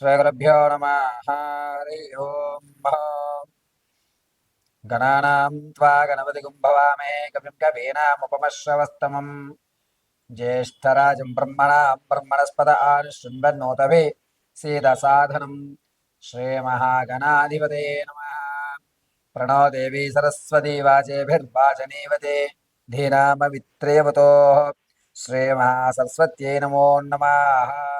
శ్రీగురుభ్యో నమ. హరి ఓం గణానాం త్వా గణపతి గుంభవామే. కవిం కవీనాముపమశ్రవస్తమం. జ్యేష్ఠరాజం బ్రహ్మణాం బ్రహ్మణస్పద ఆనుశృణ్వన్నోతవే సీదసాధనం శ్రీమహాగణాధిపతే నమ. ప్రణో దేవీ సరస్వతీ వాచేభిర్వాచనీవతే. ధీనామవిత్రేవతో. శ్రీమహాసరస్వత్యై నమో నమః.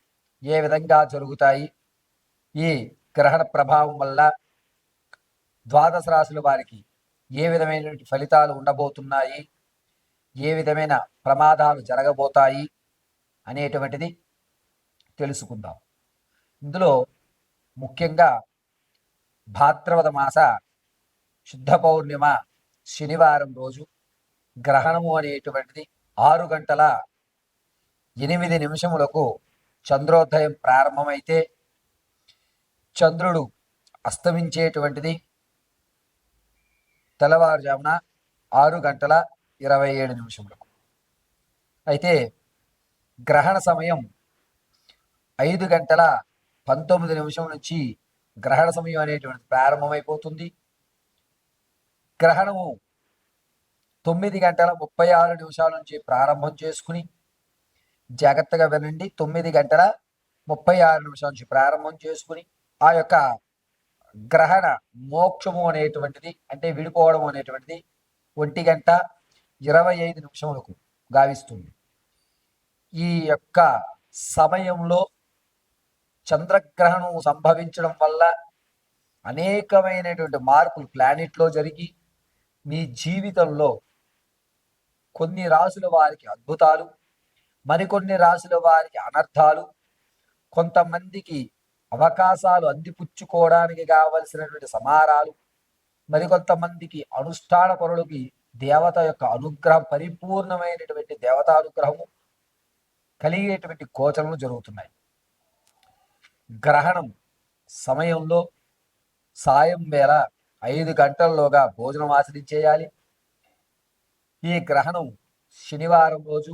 ఏ విధంగా జరుగుతాయి? ఈ గ్రహణ ప్రభావం వల్ల ద్వాదశ రాశుల వారికి ఏ విధమైనటువంటి ఫలితాలు ఉండబోతున్నాయి? ఏ విధమైన ప్రమాదాలు జరగబోతాయి? అనేటువంటిది తెలుసుకుందాం. ఇందులో ముఖ్యంగా భాద్రవద మాస శుద్ధ పౌర్ణిమ శనివారం రోజు గ్రహణము అనేటువంటిది ఆరు గంటల ఎనిమిది నిమిషములకు చంద్రోదయం ప్రారంభమైతే చంద్రుడు అస్తమించేటువంటిది. తెల్లవారుజామున ఆరు గంటల ఇరవై ఏడు నిమిషములకు. అయితే గ్రహణ సమయం ఐదు గంటల పంతొమ్మిది నిమిషం నుంచి గ్రహణ సమయం అనేటువంటిది ప్రారంభమైపోతుంది. గ్రహణము తొమ్మిది గంటల ముప్పై ఆరు నిమిషాల నుంచి ప్రారంభం చేసుకుని జాగ్రత్తగా వినండి తొమ్మిది గంటల ముప్పై ఆరు నిమిషాల నుంచి ప్రారంభం చేసుకుని ఆ యొక్క గ్రహణ మోక్షము అనేటువంటిది అంటే విడిపోవడం అనేటువంటిది ఒంటి గంట ఇరవై ఐదు నిమిషములకు గావిస్తుంది. ఈ యొక్క సమయంలో చంద్రగ్రహణం సంభవించడం వల్ల అనేకమైనటువంటి మార్పులు ప్లానెట్లో జరిగి మీ జీవితంలో కొన్ని రాసుల వారికి అద్భుతాలు మరికొన్ని రాశుల వారికి అనర్థాలు కొంతమందికి అవకాశాలు అందిపుచ్చుకోవడానికి కావలసినటువంటి సమారాలు మరికొంతమందికి అనుష్ఠాన పరులకి దేవత యొక్క అనుగ్రహం పరిపూర్ణమైనటువంటి దేవతానుగ్రహము కలిగేటువంటి గోచరలు జరుగుతున్నాయి. గ్రహణం సమయంలో సాయం వేళ ఐదు గంటల్లోగా భోజనం ఆచరించేయాలి. ఈ గ్రహణం శనివారం రోజు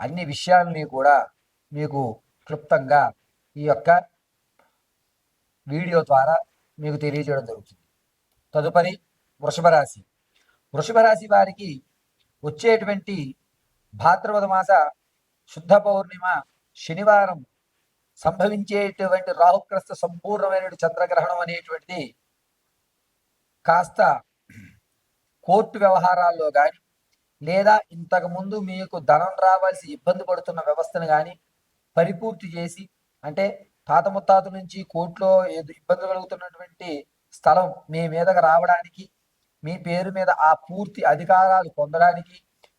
అన్ని విషయాలని కూడా మీకు క్లుప్తంగా ఈ యొక్క వీడియో ద్వారా మీకు తెలియజేయడం జరుగుతుంది. తదుపరి వృషభ రాశి వృషభ రాశి వారికి వచ్చేటువంటి భాద్రపద మాస శుద్ధ పౌర్ణిమ శనివారం సంభవించేటువంటి రాహుగ్రస్త సంపూర్ణమైన చంద్రగ్రహణం అనేటువంటిది కాస్త కోర్టు వ్యవహారాల్లో కానీ లేదా ఇంతకు ముందు మీకు ధనం రావాల్సి ఇబ్బంది పడుతున్న వ్యవస్థను కానీ పరిపూర్తి చేసి అంటే తాత ముత్తాత నుంచి కోర్టులో ఏదో ఇబ్బంది కలుగుతున్నటువంటి స్థలం మీ మీదకు రావడానికి మీ పేరు మీద ఆ పూర్తి అధికారాలు పొందడానికి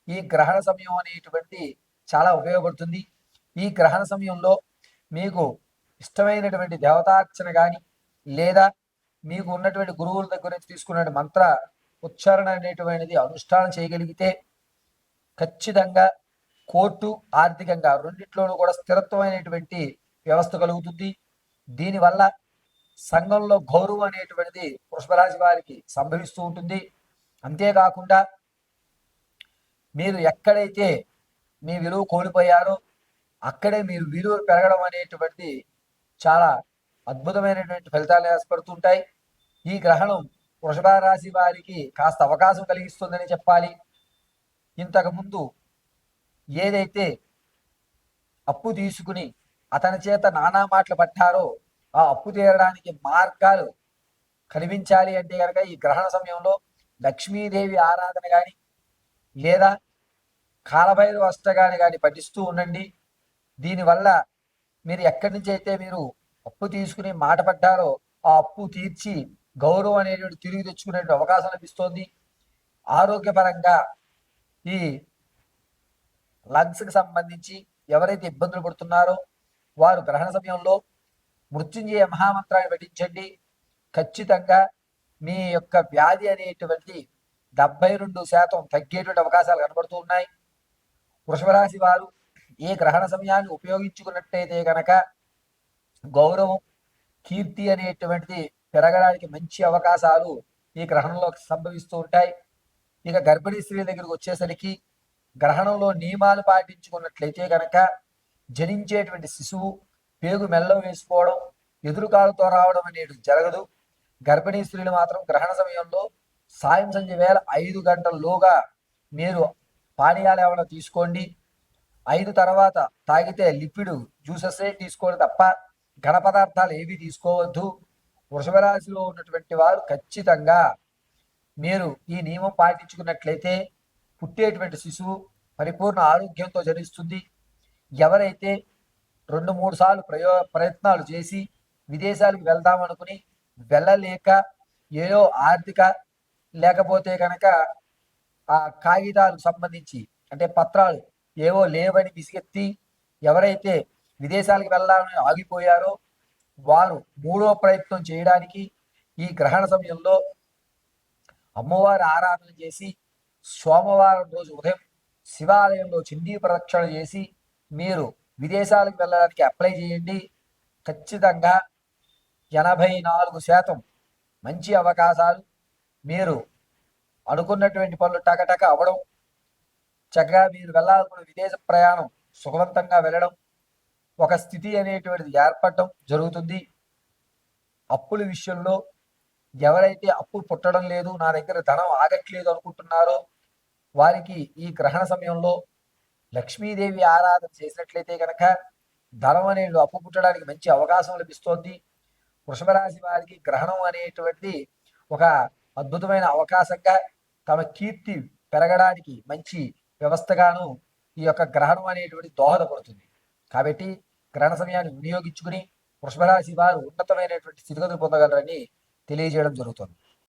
ఈ గ్రహణ సమయం అనేటువంటి చాలా ఉపయోగపడుతుంది. ఈ గ్రహణ సమయంలో మీకు ఇష్టమైనటువంటి దేవతార్చన కానీ లేదా మీకు ఉన్నటువంటి గురువుల దగ్గర నుంచి తీసుకున్న మంత్ర ఉచ్చారణ అనేటువంటిది అనుష్ఠానం చేయగలిగితే ఖచ్చితంగా కోర్టు ఆర్థికంగా రెండిట్లోనూ కూడా స్థిరత్వమైనటువంటి వ్యవస్థ కలుగుతుంది. దీనివల్ల సంఘంలో గౌరవం అనేటువంటిది వృషభరాశి వారికి సంభవిస్తూ ఉంటుంది. అంతేకాకుండా మీరు ఎక్కడైతే మీ విలువ కోల్పోయారో అక్కడే మీరు విలువ పెరగడం అనేటువంటిది చాలా అద్భుతమైనటువంటి ఫలితాలు ఏర్పడుతుంటాయి. ఈ గ్రహణం వృషభ రాశి వారికి కాస్త అవకాశం కలిగిస్తుందని చెప్పాలి. ఇంతకుముందు ఏదైతే అప్పు తీసుకుని అతని చేత నానా మాటలు పట్టారో ఆ అప్పు తీరడానికి మార్గాలు కనిపించాలి అంటే కనుక ఈ గ్రహణ సమయంలో లక్ష్మీదేవి ఆరాధన కానీ లేదా కాలభైరవ అష్టగాని కానీ పఠిస్తూ ఉండండి. దీనివల్ల మీరు ఎక్కడి నుంచి అయితే మీరు అప్పు తీసుకుని మాట పడ్డారో ఆ అప్పు తీర్చి గౌరవం అనేటువంటి తిరిగి తెచ్చుకునే అవకాశం లభిస్తోంది. ఆరోగ్యపరంగా ఈ లంగ్స్కి సంబంధించి ఎవరైతే ఇబ్బందులు పడుతున్నారో వారు గ్రహణ సమయంలో మృత్యుంజయ మహామంత్రాన్ని పఠించండి. ఖచ్చితంగా మీ యొక్క వ్యాధి అనేటువంటి డెబ్బై రెండు శాతం తగ్గేటువంటి అవకాశాలు కనబడుతూ ఉన్నాయి. వృషభరాశి వారు ఏ గ్రహణ సమయాన్ని ఉపయోగించుకున్నట్టయితే గనక గౌరవం కీర్తి అనేటువంటిది పెరగడానికి మంచి అవకాశాలు ఈ గ్రహణంలో సంభవిస్తూ ఉంటాయి. ఇక గర్భిణీ స్త్రీల దగ్గరకు వచ్చేసరికి గ్రహణంలో నియమాలు పాటించుకున్నట్లయితే గనక జనించేటువంటి శిశువు పేగు మెల్ల వేసుకోవడం ఎదురుకాలతో రావడం అనేది జరగదు. గర్భిణీ స్త్రీలు మాత్రం గ్రహణ సమయంలో సాయం సంధ్య వేల ఐదు గంటల్లోగా మీరు పానీయాలు ఏమైనా తీసుకోండి. ఐదు తర్వాత తాగితే లిపిడ్ జ్యూసెసే తీసుకోవడం తప్ప ఘన పదార్థాలు ఏవి తీసుకోవద్దు. వృషభ రాశిలో ఉన్నటువంటి వారు ఖచ్చితంగా మీరు ఈ నియమం పాటించుకున్నట్లయితే పుట్టేటువంటి శిశువు పరిపూర్ణ ఆరోగ్యంతో జనిస్తుంది. ఎవరైతే రెండు మూడు సార్లు ప్రయో ప్రయత్నాలు చేసి విదేశాలకు వెళ్దామనుకుని వెళ్ళలేక ఏదో ఆర్థిక లేకపోతే కనుక ఆ కాగితాలకు సంబంధించి అంటే పత్రాలు ఏవో లేవని విసిగెత్తి ఎవరైతే విదేశాలకు వెళ్ళాలని ఆగిపోయారో వారు మూడో ప్రయత్నం చేయడానికి ఈ గ్రహణ సమయంలో అమ్మవారి ఆరాధన చేసి సోమవారం రోజు ఉదయం శివాలయంలో చండీ ప్రదక్షిణ చేసి మీరు విదేశాలకు వెళ్ళడానికి అప్లై చేయండి. ఖచ్చితంగా ఎనభై నాలుగు శాతం మంచి అవకాశాలు. మీరు అనుకున్నటువంటి పనులు టకటక అవ్వడం చక్కగా మీరు వెళ్ళాలనుకున్న విదేశ ప్రయాణం సుఖవంతంగా వెళ్ళడం ఒక స్థితి అనేటువంటిది ఏర్పడటం జరుగుతుంది. అప్పుల విషయంలో ఎవరైతే అప్పు పుట్టడం లేదు నా దగ్గర ధనం ఆగట్లేదు అనుకుంటున్నారో వారికి ఈ గ్రహణ సమయంలో లక్ష్మీదేవి ఆరాధన చేసినట్లయితే కనుక ధనం అనేది అప్పు పుట్టడానికి మంచి అవకాశం లభిస్తోంది. వృషభ రాశి వారికి గ్రహణం అనేటువంటిది ఒక అద్భుతమైన అవకాశంగా తమ కీర్తి పెరగడానికి మంచి వ్యవస్థగాను ఈ యొక్క గ్రహణం అనేటువంటి దోహదపడుతుంది. కాబట్టి గ్రహణ సమయాన్ని వినియోగించుకుని వృషభ రాశి వారు ఉన్నతమైనటువంటి స్థితిగతులు పొందగలరని తెలియజేయడం జరుగుతుంది.